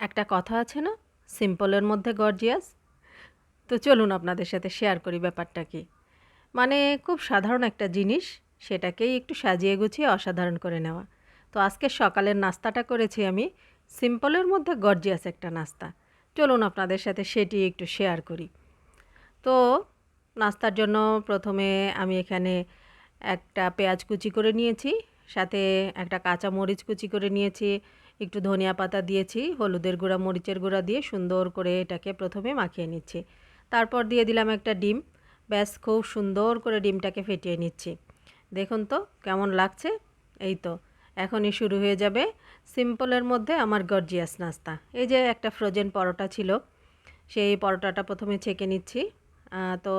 একটা কথা আছে না? সিম্পলের মধ্যে গর্জিয়াস তো চলুন আপনাদের সাথে শেয়ার করি ব্যাপারটা কি। মানে খুব সাধারণ একটা জিনিস, সেটাকেই একটু সাজিয়ে গুছিয়ে অসাধারণ করে নেওয়া। তো আজকে সকালের নাস্তাটা করেছি আমি সিম্পলের মধ্যে গর্জিয়াস একটা নাস্তা। চলুন আপনাদের সাথে সেটি একটু শেয়ার করি। তো নাস্তার জন্য প্রথমে আমি এখানে একটা পেঁয়াজ কুচি করে নিয়েছি, সাথে একটা কাঁচা মরিচ কুচি করে নিয়েছি একটু ধনিয়া পাতা দিয়েছি, হলুদের গুঁড়া, মরিচের গুঁড়া দিয়ে সুন্দর করে এটাকে প্রথমে মাখিয়ে নিচ্ছি। তারপর দিয়ে দিলাম একটা ডিম। ব্যাস, খুব সুন্দর করে ডিমটাকে ফেটিয়ে নিচ্ছি। দেখুন তো কেমন লাগছে? এই তো, এখনই শুরু হয়ে যাবে সিম্পলের মধ্যে আমার গর্জিয়াস নাস্তা। এই যে একটা ফ্রোজেন পরোটা ছিল, সেই পরোটাটা প্রথমে ছেঁকে নিচ্ছি। তো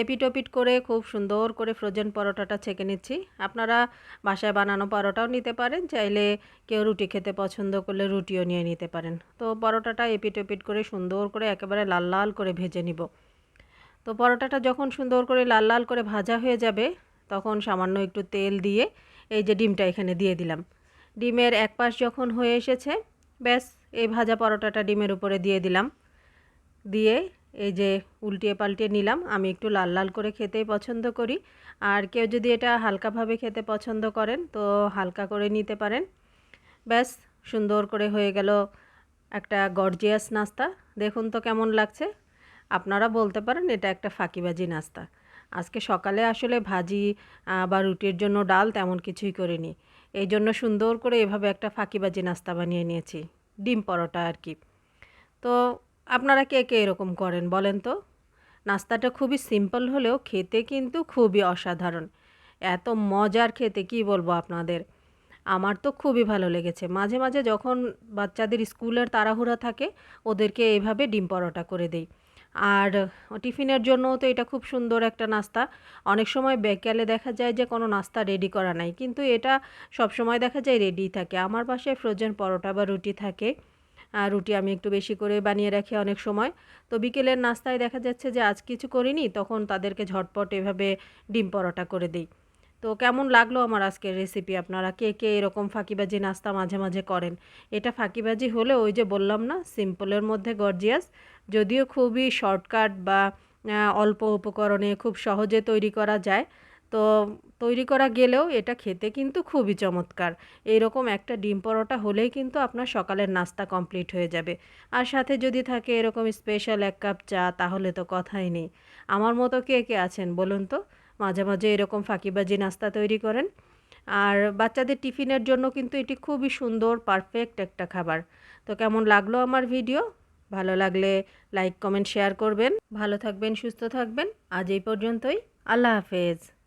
এপিটোপিট করে খুব সুন্দর করে ফ্রোজেন পরোটাটা ছেঁকে নিচ্ছি। আপনারা বাসায় বানানো পরোটাও নিতে পারেন, চাইলে কেউ রুটি খেতে পছন্দ করলে রুটিও নিয়ে নিতে পারেন। তো পরোটাটা এপিটোপিট করে সুন্দর করে একেবারে লাল লাল করে ভেজে নিব। তো পরোটাটা যখন সুন্দর করে লাল লাল করে ভাজা হয়ে যাবে, তখন সামান্য একটু তেল দিয়ে এই যে ডিমটা এখানে দিয়ে দিলাম। ডিমের এক পাশ যখন হয়ে এসেছে, ব্যাস এই ভাজা পরোটাটা ডিমের উপরে দিয়ে দিলাম। দিয়ে এই যে উল্টিয়ে পাল্টিয়ে নিলাম, আমি একটু লাল লাল করে খেতেই পছন্দ করি। আর কেউ যদি এটা হালকাভাবে খেতে পছন্দ করেন, তো হালকা করে নিতে পারেন। ব্যাস, সুন্দর করে হয়ে গেল একটা গর্জিয়াস নাস্তা। দেখুন তো কেমন লাগছে। আপনারা বলতে পারেন এটা একটা ফাঁকিবাজি নাস্তা। আজকে সকালে আসলে ভাজি বা রুটির জন্য ডাল তেমন কিছুই করিনি। এই জন্য সুন্দর করে এভাবে একটা ফাঁকিবাজি নাস্তা বানিয়ে নিয়েছি। ডিম পরোটা আর কি। তো আপনারা কে কে এরকম করেন বলেন তো? নাস্তাটা খুবই সিম্পল হলেও খেতে কিন্তু খুবই অসাধারণ। এত মজার খেতে কি বলব আপনাদের? আমার তো খুবই ভালো লেগেছে। মাঝে মাঝে যখন বাচ্চাদের স্কুলের তাড়াহুড়া থাকে, ওদেরকে এইভাবে ডিম পরোটা করে দেই। আর টিফিনের জন্যও তো এটা খুব সুন্দর একটা নাস্তা। অনেক সময় বিকেলে দেখা যায় যে কোনো নাস্তা রেডি করা নাই। কিন্তু এটা সব সময় দেখা যায় রেডি থাকে। আমার বাসায় ফ্রোজেন পরোটা বা রুটি থাকে। রুটি আমি একটু বেশি করে বানিয়ে রাখি অনেক সময়। তো বিকেলের নাস্তায় দেখা যাচ্ছে যে আজ কিছু করিনি, তখন তাদেরকে ঝটপট এভাবে ডিম পরোটা করে দিই। তো কেমন লাগল আমার আজকের রেসিপি আপনারা কে কে এরকম ফাঁকিবাজি নাস্তা মাঝে মাঝে করেন? এটা ফাঁকিবাজি হলে ওই যে বললাম না সিম্পলের মধ্যে গর্জিয়াস যদিও খুবই শর্টকাট বা অল্প উপকরণে খুব সহজে তৈরি করা যায়। তো তৈরি করা গেলেও এটা খেতে কিন্তু খুবই চমৎকার। এইরকম একটা ডিম পরোটা হলেই কিন্তু আপনার সকালের নাস্তা কমপ্লিট হয়ে যাবে। আর সাথে যদি থাকে এরকম স্পেশাল এক কাপ চা, তাহলে তো কথাই নেই। আমার মতো কে কে আছেন বলুন তো? মাঝে মাঝে এরকম ফাঁকিবাজি নাস্তা তৈরি করেন। আর বাচ্চাদের টিফিনের জন্য কিন্তু এটি খুবই সুন্দর পারফেক্ট একটা খাবার। তো কেমন লাগল আমার ভিডিও? ভালো লাগলে লাইক কমেন্ট শেয়ার করবেন। ভালো থাকবেন, সুস্থ থাকবেন। আজ এই পর্যন্তই। আল্লাহ হাফেজ।